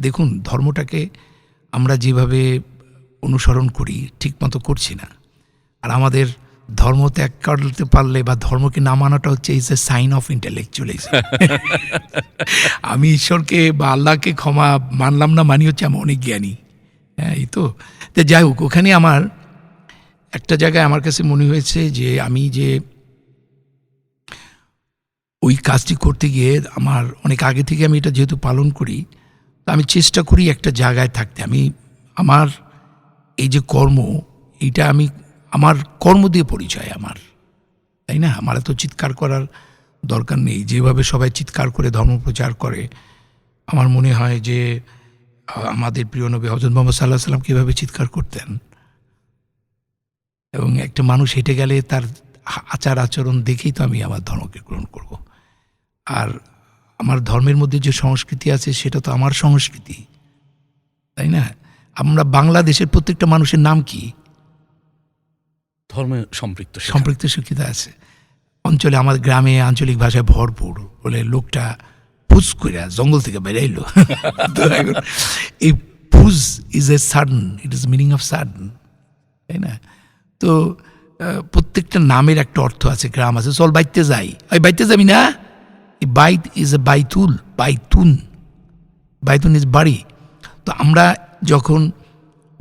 দেখুন, ধর্মটাকে আমরা যেভাবে অনুসরণ করি ঠিকমতো করছি না। আর আমাদের ধর্ম ত্যাগ করতে পারলে বা ধর্মকে না মানাটা হচ্ছে is a sign of intellectualism আমি ঈশ্বরকে বা আল্লাহকে ক্ষমা মানলাম না মানি হচ্ছে আমি অনেক জ্ঞানী। হ্যাঁ এই তো যাই হোক, ওখানে আমার একটা জায়গায় আমার কাছে মনে হয়েছে যে আমি যে ওই কাজটি করতে গিয়ে আমার অনেক আগে থেকে আমি এটা যেহেতু পালন করি আমি চেষ্টা করি একটা জায়গায় থাকতে। আমি, আমার এই যে কর্ম, এইটা আমি, আমার কর্ম দিয়ে পরিচয় আমার। তাই না? আমার এত চিৎকার করার দরকার নেই। যেভাবে সবাই চিৎকার করে, ধর্ম প্রচার করে, আমার মনে হয় যে, আমাদের প্রিয় নবী হজরত মোহাম্মদ সাল্লাহ সাল্লাম কীভাবে চিৎকার করতেন। এবং একটা মানুষ হেঁটে গেলে তার আচার আচরণ দেখেই তো আমি আমার ধর্মকে গ্রহণ করব। আর আমার ধর্মের মধ্যে যে সংস্কৃতি আছে সেটা তো আমার সংস্কৃতি। তাই না? আমরা বাংলাদেশের প্রত্যেকটা মানুষের নাম কি? ধর্মে সম্পৃক্ত সম্পৃক্ত শিক্ষিত আছে। অঞ্চলে আমার গ্রামে আঞ্চলিক ভাষায় ভরপুর বলে লোকটা পুজ করে জঙ্গল থেকে বেরাইলো এই পুজ is a sudden it is meaning of sudden তাই না? তো প্রত্যেকটা নামের একটা অর্থ আছে গ্রাম আছে চল বাইতে যাই। ওই বাইতে যাবি না? বাইত ইজ এ বাইতুল বাইতুন। বাইতুন ইজ বাড়ি। তো আমরা যখন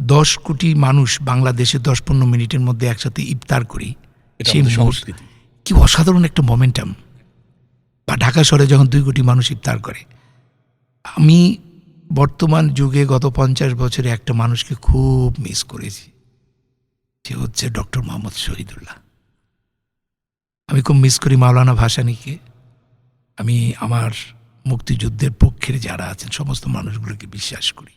দশ কোটি মানুষ বাংলাদেশে দশ পনেরো মিনিটের মধ্যে একসাথে ইফতার করি সেই সংস্কৃতি। কি অসাধারণ একটা মোমেন্টাম বা ঢাকা শহরে যখন দুই কোটি মানুষ ইফতার করে আমি বর্তমান যুগে গত পঞ্চাশ বছরে একটা মানুষকে খুব মিস করেছি। সে হচ্ছে ডক্টর মোহাম্মদ শহীদুল্লাহ। আমি খুব মিস করি মাওলানা ভাসানিকে। আমি আমার মুক্তিযুদ্ধের পক্ষের যারা আছেন সমস্ত মানুষগুলোকে বিশ্বাস করি।